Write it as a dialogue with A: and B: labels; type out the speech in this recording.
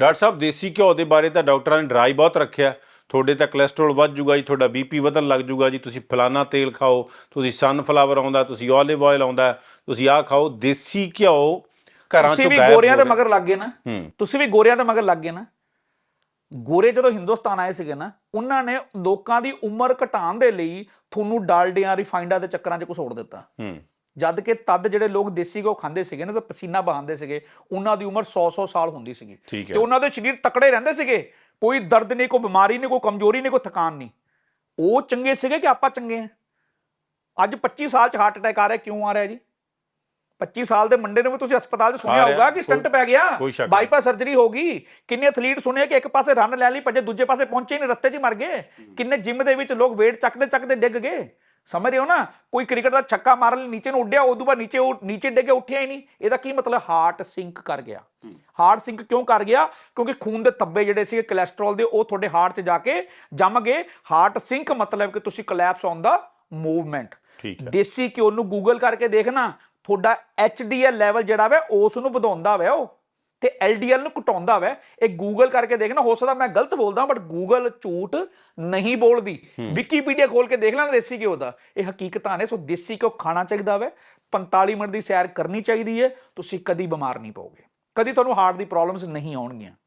A: Doctor ਸਾਹਿਬ ਦੇਸੀ ਘਿਓ ਦੇ ਬਾਰੇ ਤਾਂ ਡਾਕਟਰਾਂ ਨੇ ਡਰਾਈ ਬਹੁਤ ਰੱਖਿਆ। ਤੁਹਾਡੇ ਤਾਂ ਕੋਲੇਸਟ੍ਰੋਲ ਵੱਧ ਜੂਗਾ ਜੀ ਤੁਹਾਡਾ ਬੀਪੀ ਵਧਣ ਲੱਗ ਜੂਗਾ ਜੀ। ਤੁਸੀਂ ਫਲਾਨਾ ਤੇਲ ਖਾਓ ਤੁਸੀਂ ਸਨਫਲਾਵਰ ਆਉਂਦਾ ਤੁਸੀਂ 올ਿਵ ਆਇਲ ਆਉਂਦਾ ਤੁਸੀਂ ਆਹ ਖਾਓ ਦੇਸੀ ਘਿਓ ਘਰਾਂ
B: ਤੁਸੀਂ
A: ਚੋਂ
B: ਵੀ
A: ਗਾਇਬ
B: ਗੋਰਿਆਂ ਦੇ
A: ਹੋ ਰਿਹਾ।
B: ਮਗਰ ਲੱਗ ਗਏ ਨਾ। ਤੁਸੀਂ ਵੀ ਗੋਰਿਆਂ ਦੇ ਮਗਰ ਲੱਗ ਗਏ ਨਾ। ਗੋਰੇ ਜਦੋਂ ਹਿੰਦੁਸਤਾਨ ਆਏ ਸੀਗੇ ਨਾ ਉਹਨਾਂ ਨੇ ਲੋਕਾਂ ਦੀ ਉਮਰ ਘਟਾਉਣ ਦੇ ਲਈ ਤੁਹਾਨੂੰ ਡਾਲਡਿਆਂ ਰਿਫਾਈਂਡਾਂ ਦੇ ਚੱਕਰਾਂ 'ਚ ਘੁਸੋੜ ਦਿੱਤਾ।
A: ਹੂੰ।
B: ਜਦ ਕਿ ਤਦ ਜਿਹੜੇ ਲੋਕ ਦੇਸੀ ਘਿਓ ਖਾਂਦੇ ਸੀਗੇ ਨਾ ਤਾਂ ਪਸੀਨਾ ਬਹਾਉਂਦੇ ਸੀਗੇ ਉਹਨਾਂ ਦੀ ਉਮਰ 100-100 ਸਾਲ ਹੁੰਦੀ ਸੀਗੀ। ਤੇ ਉਹਨਾਂ ਦੇ ਸਰੀਰ ਤਕੜੇ ਰਹਿੰਦੇ ਸੀਗੇ। ਕੋਈ ਦਰਦ ਨਹੀਂ ਕੋਈ ਬਿਮਾਰੀ ਨਹੀਂ ਕੋਈ ਕਮਜ਼ੋਰੀ ਨਹੀਂ ਕੋਈ ਥਕਾਨ ਨਹੀਂ। ਉਹ ਚੰਗੇ ਸੀਗੇ ਕਿ ਆਪਾਂ ਚੰਗੇ ਆ ਅੱਜ 25 ਸਾਲ ਚ ਹਾਰਟ ਅਟੈਕ ਆ ਰਿਹਾ ਕਿਉਂ ਆ ਰਿਹਾ ਜੀ? 25 ਸਾਲ ਦੇ ਮੁੰਡੇ ਨੂੰ ਵੀ ਤੁਸੀਂ ਹਸਪਤਾਲ 'ਚ ਸੁਣਿਆ ਹੋਊਗਾ ਕਿ ਸਟੰਟ ਪੈ ਗਿਆ। ਬਾਈਪਾਸ ਸਰਜਰੀ ਹੋ ਗਈ। ਕਿੰਨੇ ਐਥਲੀਟ ਸੁਣੇ ਕਿ ਇੱਕ ਪਾਸੇ ਰਨ ਲੈ ਲਈ ਭੱਜੇ ਦੂਜੇ ਪਾਸੇ ਪਹੁੰਚੇ ਨਹੀਂ ਰਸਤੇ 'ਚ ਹੀ ਮਰ ਗਏ। ਕਿੰਨੇ ਜਿਮ ਦੇ ਵਿੱਚ ਲੋਕ weight ਚੱਕਦੇ ਚੱਕਦੇ ਡਿੱਗ ਗਏ। ਸਮਝ ਰਹੇ ਹੋ ਨਾ? ਕੋਈ ਕ੍ਰਿਕਟ ਦਾ ਛੱਕਾ ਮਾਰਨ ਲਈ ਨੀਚੇ ਨੂੰ ਉੱਡਿਆ ਉਦੋਂ ਬਾਅਦ ਨੀਚੇ ਉਹ ਨੀਚੇ ਡਿੱਗੇ ਉੱਠਿਆ ਹੀ ਨਹੀਂ। ਇਹਦਾ ਕੀ ਮਤਲਬ? ਹਾਰਟ ਸਿੰਕ ਕਰ ਗਿਆ। ਹਾਰਟ ਸਿੰਕ ਕਿਉਂ ਕਰ ਗਿਆ? ਕਿਉਂਕਿ ਖੂਨ ਦੇ ਧੱਬੇ ਜਿਹੜੇ ਸੀ ਕੋਲੇਸਟ੍ਰੋਲ ਦੇ ਉਹ ਤੁਹਾਡੇ ਹਾਰਟ 'ਚ ਜਾ ਕੇ ਜੰਮ ਗਏ। ਹਾਰਟ ਸਿੰਕ ਮਤਲਬ ਕਿ ਤੁਸੀਂ ਕੋਲੈਪਸ ਔਨ ਦਾ ਮੂਵਮੈਂਟ
A: ਠੀਕ ਹੈ।
B: ਦੇਸੀ ਘਿਓ ਨੂੰ ਗੂਗਲ ਕਰਕੇ ਦੇਖਣਾ। ਤੁਹਾਡਾ HDL ਲੈਵਲ ਜਿਹੜਾ ਵੇ ਉਸ ਨੂੰ ਵਧਾਉਂਦਾ ਵੇ ਉਹ। ਤੇ LDL ਨੂੰ ਘਟਾਉਂਦਾ ਵੇ। ਇਹ ਗੂਗਲ ਕਰਕੇ ਦੇਖਣਾ ਹੋ ਸਕਦਾ ਮੈਂ ਗਲਤ ਬੋਲਦਾ ਬਟ ਗੂਗਲ ਝੂਠ ਨਹੀਂ ਬੋਲਦੀ। ਵਿਕੀਪੀਡੀਆ ਖੋਲ ਕੇ ਦੇਖ ਲੈਣਾ ਦੇਸੀ ਘਿਓ ਦਾ। ਇਹ ਹਕੀਕਤਾਂ ਨੇ ਸੋ ਦੇਸੀ ਘਿਓ ਖਾਣਾ ਚਾਹੀਦਾ ਵੇ। 45 ਮਿੰਟ ਦੀ ਸੈਰ ਕਰਨੀ ਚਾਹੀਦੀ ਹੈ ਤੁਸੀਂ ਕਦੀ ਬਿਮਾਰ ਨਹੀਂ ਪਓਗੇ ਕਦੀ ਤੁਹਾਨੂੰ ਹਾਰਟ ਦੀ ਪ੍ਰੋਬਲਮਸ ਨਹੀਂ ਆਉਣਗੀਆਂ।